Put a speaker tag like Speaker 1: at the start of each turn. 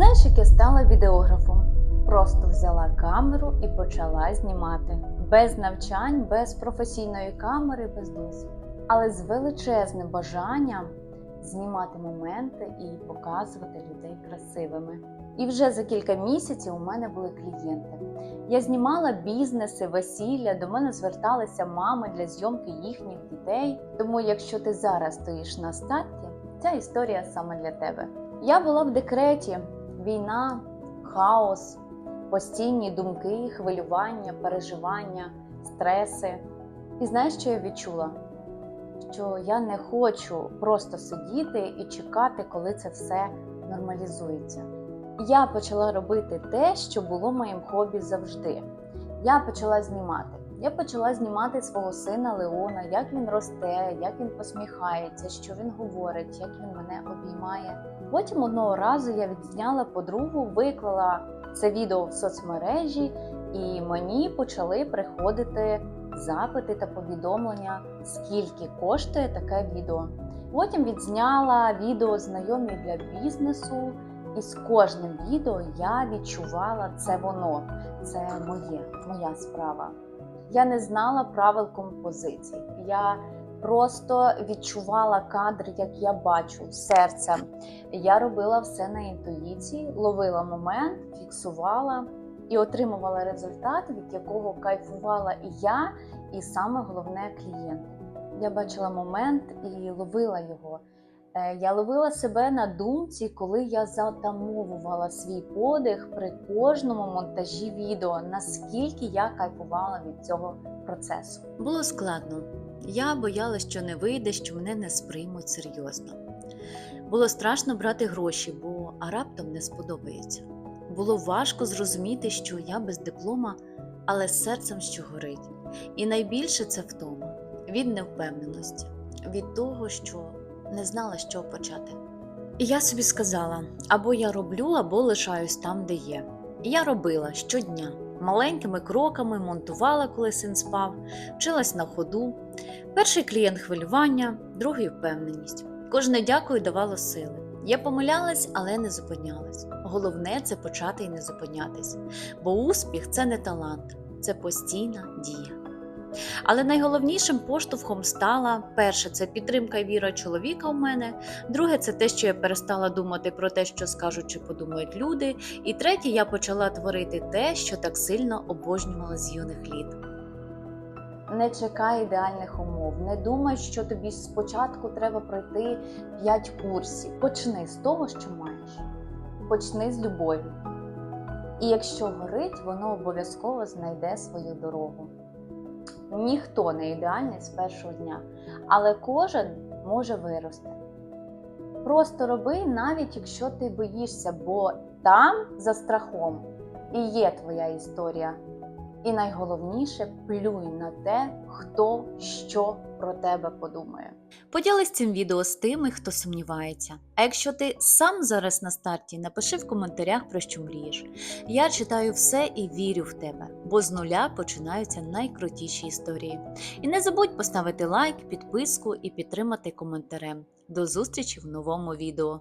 Speaker 1: Знаєш, як я стала відеографом? Просто взяла камеру і почала знімати. Без навчань, без професійної камери, без досвіду. Але з величезним бажанням знімати моменти і показувати людей красивими. І вже за кілька місяців у мене були клієнти. Я знімала бізнеси, весілля, до мене зверталися мами для зйомки їхніх дітей. Тому, якщо ти зараз стоїш на старті, ця історія саме для тебе. Я була в декреті, війна, хаос, постійні думки, хвилювання, переживання, стреси. І знаєш, що я відчула? Що я не хочу просто сидіти і чекати, коли це все нормалізується. Я почала робити те, що було моїм хобі завжди. Я почала знімати. Я почала знімати свого сина Леона, як він росте, як він посміхається, що він говорить, як він мене обіймає. Потім одного разу я відзняла подругу, виклала це відео в соцмережі, і мені почали приходити запити та повідомлення, скільки коштує таке відео. Потім відзняла відео знайомі для бізнесу, і з кожним відео я відчувала це воно, це моє, моя справа. Я не знала правил композицій. Я просто відчувала кадр, як я бачу серцем. Я робила все на інтуїції, ловила момент, фіксувала і отримувала результат, від якого кайфувала і я, і саме головне клієнт. Я бачила момент і ловила його. Е, Я ловила себе на думці, коли я затамовувала свій подих при кожному монтажі відео, наскільки я кайфувала від цього процесу.
Speaker 2: Було складно. Я боялась, що не вийде, що мене не сприймуть серйозно. Було страшно брати гроші, бо а раптом не сподобається. Було важко зрозуміти, що я без диплома, але серцем, що горить. І найбільше це втома від невпевненості, від того, що не знала, чого почати. І я собі сказала: або я роблю, або лишаюсь там, де є. І я робила щодня, маленькими кроками монтувала, коли син спав, вчилась на ходу. Перший клієнт хвилювання, другий впевненість. Кожне дякую давало сили. Я помилялась, але не зупинялась. Головне це почати і не зупинятись. Бо успіх це не талант, це постійна дія. Але найголовнішим поштовхом стала перше це підтримка і віра чоловіка у мене. Друге, це те, що я перестала думати про те, що скажуть чи подумають люди. І третє, я почала творити те, що так сильно обожнювала з юних літ.
Speaker 1: Не чекай ідеальних умов, не думай, що тобі спочатку треба пройти 5 курсів. Почни з того, що маєш. Почни з любові. І якщо горить, воно обов'язково знайде свою дорогу. Ніхто не ідеальний з першого дня, але кожен може вирости. Просто роби, навіть якщо ти боїшся, бо там за страхом і є твоя історія. І найголовніше плюй на те, хто що про тебе подумає.
Speaker 2: Поділись цим відео з тими, хто сумнівається. А якщо ти сам зараз на старті, напиши в коментарях про що мрієш. Я читаю все і вірю в тебе, бо з нуля починаються найкрутіші історії. І не забудь поставити лайк, підписку і підтримати коментарем. До зустрічі в новому відео.